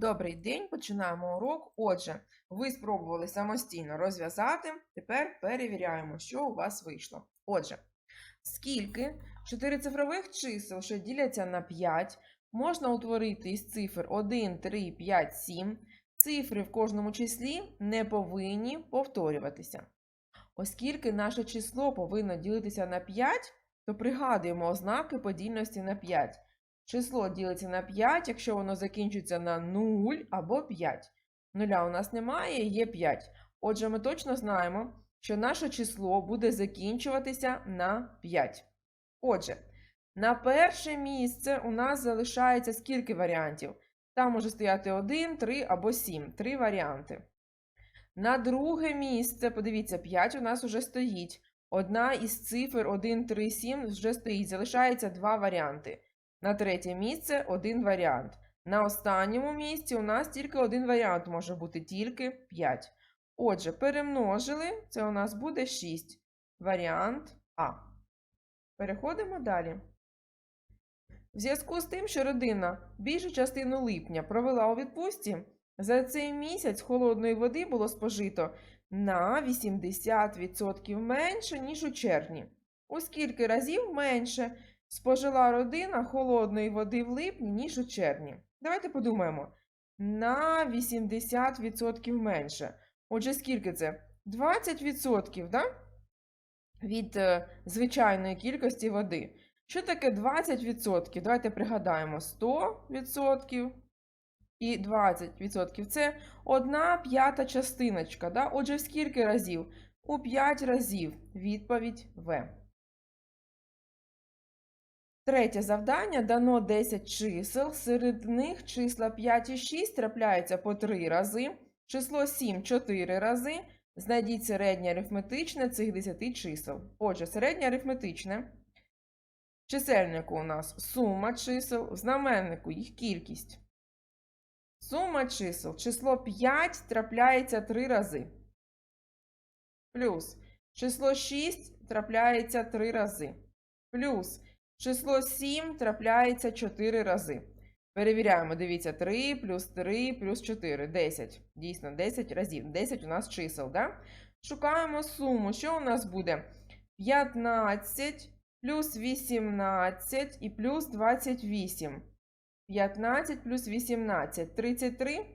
Добрий день, починаємо урок. Отже, ви спробували самостійно розв'язати. Тепер перевіряємо, що у вас вийшло. Отже, скільки чотирицифрових чисел, що діляться на 5, можна утворити із цифр 1, 3, 5, 7. Цифри в кожному числі не повинні повторюватися. Оскільки наше число повинно ділитися на 5, то пригадуємо ознаки подільності на 5. Число ділиться на 5, якщо воно закінчується на 0 або 5. Нуля у нас немає, є 5. Отже, ми точно знаємо, що наше число буде закінчуватися на 5. Отже, на перше місце у нас залишається скільки варіантів? Там може стояти 1, 3 або 7. Три варіанти. На друге місце, подивіться, 5 у нас вже стоїть. Одна із цифр 1, 3, 7 вже стоїть. Залишається два варіанти. На третє місце один варіант. На останньому місці у нас тільки один варіант може бути тільки 5. Отже, перемножили, це у нас буде 6. Варіант А. Переходимо далі. В зв'язку з тим, що родина більшу частину липня провела у відпустці, за цей місяць холодної води було спожито на 80% менше, ніж у червні. У скільки разів менше спожила родина холодної води в липні, ніж у червні. Давайте подумаємо. На 80% менше. Отже, скільки це? 20% да? від е, звичайної кількості води. Що таке 20%? Давайте пригадаємо 100% і 20%. Це одна п'ята частиночка. Да? Отже, в скільки разів? У 5 разів. Відповідь В. Третє завдання дано 10 чисел. Серед них числа 5 і 6 трапляються по 3 рази. Число 7 4 рази. Знайдіть середнє арифметичне цих 10 чисел. Отже, середнє арифметичне. Чисельнику у нас сума чисел, в знаменнику їх кількість. Сума чисел. Число 5 трапляється 3 рази. Плюс число 6 трапляється 3 рази. Плюс Число 7 трапляється 4 рази. Перевіряємо, дивіться, 3 плюс 3 плюс 4 10. Дійсно, 10 разів. 10 у нас чисел, да? Шукаємо суму. Що у нас буде? 15 плюс 18 і плюс 28. 15 плюс 18. 33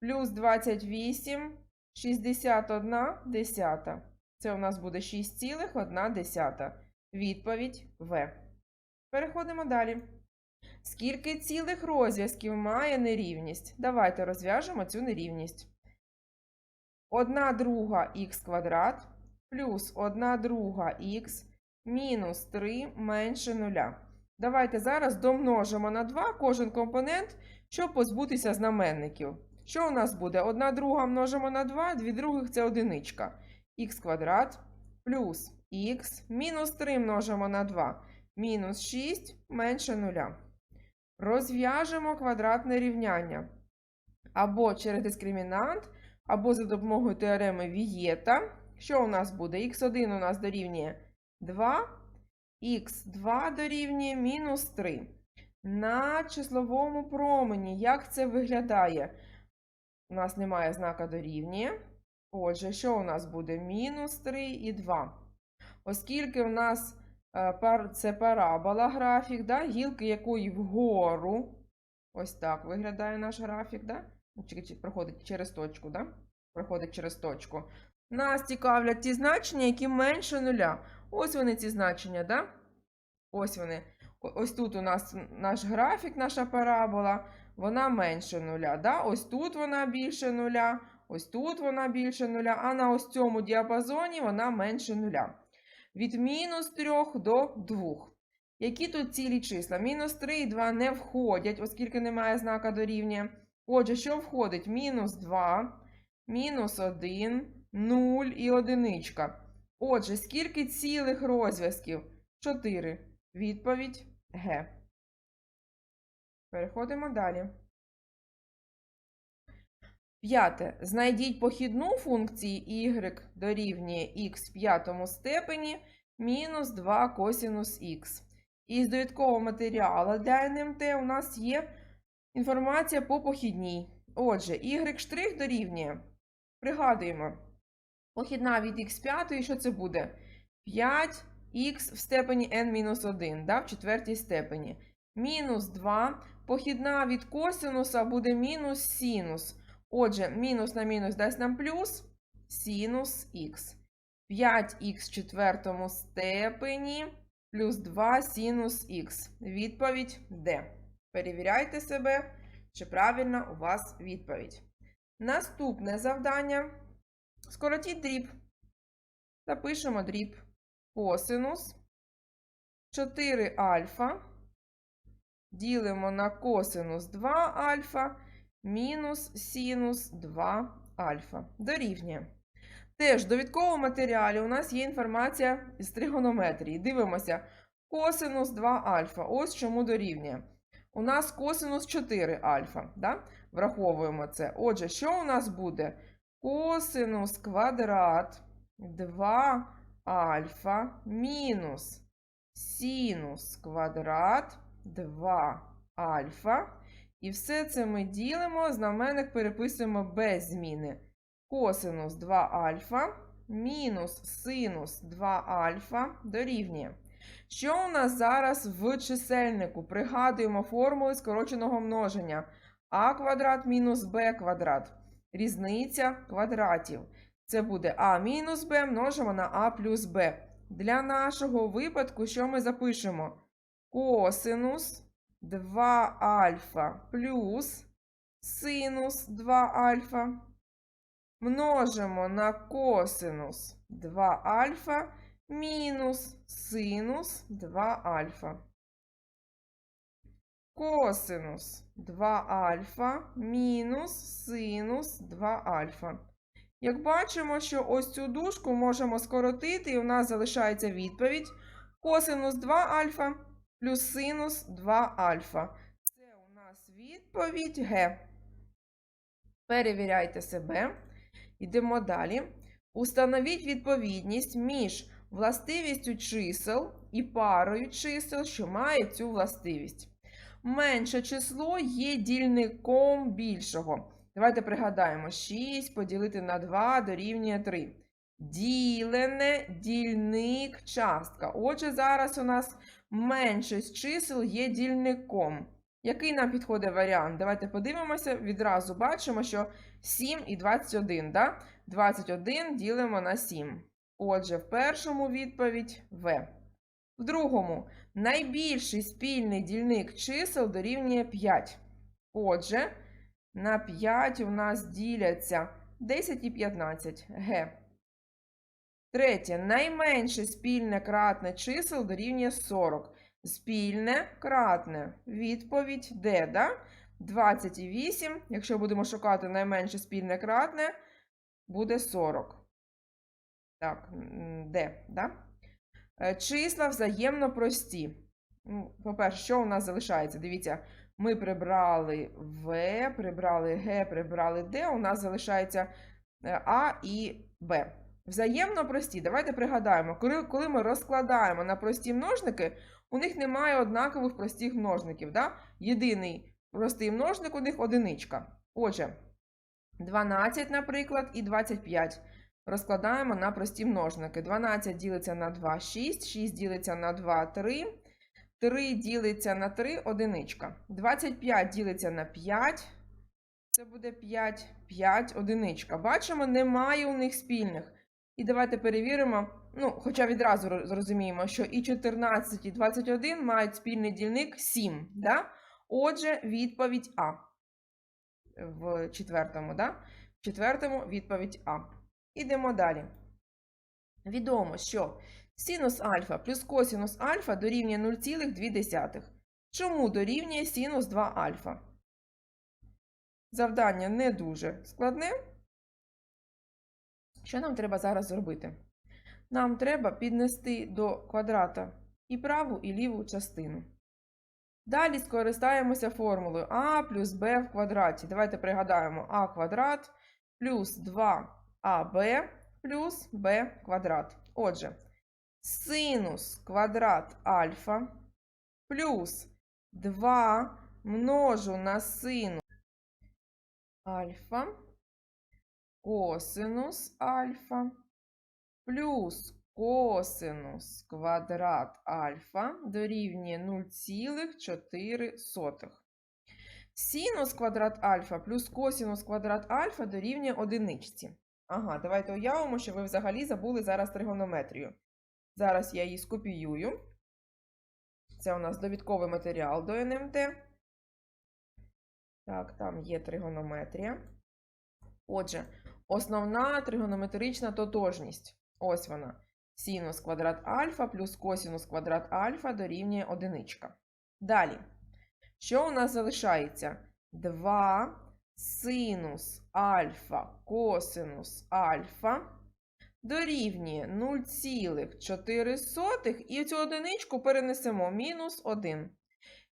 плюс 28, 61 десята. Це у нас буде 6,1 десята. Відповідь В. Переходимо далі. Скільки цілих розв'язків має нерівність? Давайте розв'яжемо цю нерівність. 1 друга х квадрат плюс 1 друга х мінус 3 менше 0. Давайте зараз домножимо на 2 кожен компонент, щоб позбутися знаменників. Що у нас буде? 1 друга множимо на 2, 2 других це одиничка. х квадрат плюс х мінус 3 множимо на 2, мінус 6 менше 0. Розв'яжемо квадратне рівняння. Або через дискримінант, або за допомогою теореми Вієта. Що у нас буде? х1 у нас дорівнює 2, х2 дорівнює мінус 3. На числовому промені, як це виглядає? У нас немає знака дорівнює. Отже, що у нас буде? Мінус 3 і 2. Оскільки у нас е, це парабола графік, да, гілки якої вгору. Ось так виглядає наш графік, да? проходить через точку. да? Проходить через точку. Нас цікавлять ті значення, які менше нуля. Ось вони ці значення, да? Ось вони. Ось тут у нас наш графік, наша парабола, вона менше нуля. Да? Ось тут вона більше нуля, ось тут вона більше нуля, а на ось цьому діапазоні вона менше нуля від мінус 3 до 2. Які тут цілі числа? Мінус 3 і 2 не входять, оскільки немає знака дорівнює. Отже, що входить? Мінус 2, мінус 1, 0 і одиничка. Отже, скільки цілих розв'язків? 4. Відповідь Г. Переходимо далі. П'яте. Знайдіть похідну функції y дорівнює х в п'ятому степені мінус 2 косінус х. Із довідкового матеріалу для НМТ у нас є Інформація по похідній. Отже, y' дорівнює. Пригадуємо. Похідна від x5, що це буде? 5х в степені n-1, да, в четвертій степені. Мінус 2. Похідна від косинуса буде мінус синус. Отже, мінус на мінус дасть нам плюс синус х. 5х в четвертому степені плюс 2 синус х. Відповідь Д. Перевіряйте себе, чи правильна у вас відповідь. Наступне завдання. Скоротіть дріб. Запишемо дріб. Косинус 4 альфа. Ділимо на косинус 2 альфа мінус синус 2 альфа. Дорівнює. Теж в довідковому матеріалі у нас є інформація з тригонометрії. Дивимося. Косинус 2 альфа. Ось чому дорівнює. У нас косинус 4 альфа. Да? Враховуємо це. Отже, що у нас буде? Косинус квадрат 2 альфа мінус синус квадрат 2 альфа. І все це ми ділимо, знаменник переписуємо без зміни. Косинус 2 альфа мінус синус 2 альфа дорівнює. Що у нас зараз в чисельнику? Пригадуємо формули скороченого множення. а квадрат мінус b квадрат. Різниця квадратів. Це буде а мінус b множимо на а плюс b. Для нашого випадку, що ми запишемо? Косинус 2 альфа плюс синус 2 альфа. Множимо на косинус 2 альфа мінус синус 2 альфа. Косинус 2 альфа мінус синус 2 альфа. Як бачимо, що ось цю дужку можемо скоротити, і у нас залишається відповідь косинус 2 альфа плюс синус 2 альфа. Це у нас відповідь Г. Перевіряйте себе. Йдемо далі. Установіть відповідність між властивістю чисел і парою чисел, що має цю властивість. Менше число є дільником більшого. Давайте пригадаємо: 6 поділити на 2 дорівнює 3. Ділене дільник частка. Отже, зараз у нас меншість чисел є дільником. Який нам підходить варіант? Давайте подивимося. Відразу бачимо, що 7 і 21. Да? 21 ділимо на 7. Отже, в першому відповідь В. В другому найбільший спільний дільник чисел дорівнює 5. Отже, на 5 у нас діляться 10 і 15 Г. Третє. Найменше спільне кратне чисел дорівнює 40. Спільне кратне. Відповідь Д. Да? 28. Якщо будемо шукати найменше спільне кратне, буде 40. Так, Д. Да? Е, числа взаємно прості. Ну, По-перше, що у нас залишається? Дивіться, ми прибрали В, прибрали Г, прибрали Д. У нас залишається е, А і Б. Взаємно прості. Давайте пригадаємо, коли ми розкладаємо на прості множники, у них немає однакових простих множників. Да? Єдиний простий множник у них одиничка. Отже, 12, наприклад, і 25. Розкладаємо на прості множники. 12 ділиться на 2, 6, 6 ділиться на 2, 3. 3 ділиться на 3 одиничка. 25 ділиться на 5. Це буде 5, 5 одиничка. Бачимо, немає у них спільних. І давайте перевіримо, ну, хоча відразу зрозуміємо, що і 14, і 21 мають спільний дільник 7. Да? Отже, відповідь А. В четвертому, да? В четвертому відповідь А. Ідемо далі. Відомо, що синус альфа плюс косинус альфа дорівнює 0,2. Чому дорівнює синус 2 альфа? Завдання не дуже складне. Що нам треба зараз зробити? Нам треба піднести до квадрата і праву, і ліву частину. Далі скористаємося формулою а плюс b в квадраті. Давайте пригадаємо а квадрат плюс 2аб плюс b квадрат. Отже, синус квадрат альфа плюс 2 множу на синус альфа косинус альфа плюс косинус квадрат альфа дорівнює 0,4. Синус квадрат альфа плюс косинус квадрат альфа дорівнює одиничці. Ага, давайте уявимо, що ви взагалі забули зараз тригонометрію. Зараз я її скопіюю. Це у нас довідковий матеріал до НМТ. Так, там є тригонометрія. Отже, основна тригонометрична тотожність. Ось вона. Синус квадрат альфа плюс косинус квадрат альфа дорівнює одиничка. Далі. Що у нас залишається? 2 синус альфа косинус альфа дорівнює 0,4 і цю одиничку перенесемо мінус 1.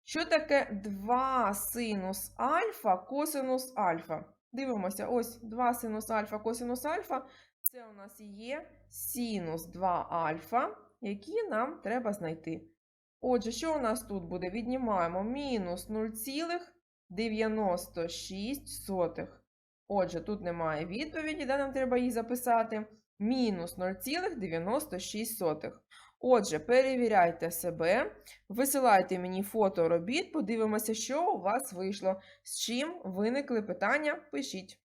Що таке 2 синус альфа косинус альфа? Дивимося, ось 2 синус альфа косинус альфа. Це у нас і є синус 2 альфа, які нам треба знайти. Отже, що у нас тут буде? Віднімаємо мінус 0,96. Отже, тут немає відповіді, де нам треба її записати. Мінус 0,96. Отже, перевіряйте себе, висилайте мені фото робіт, подивимося, що у вас вийшло. З чим виникли питання, пишіть.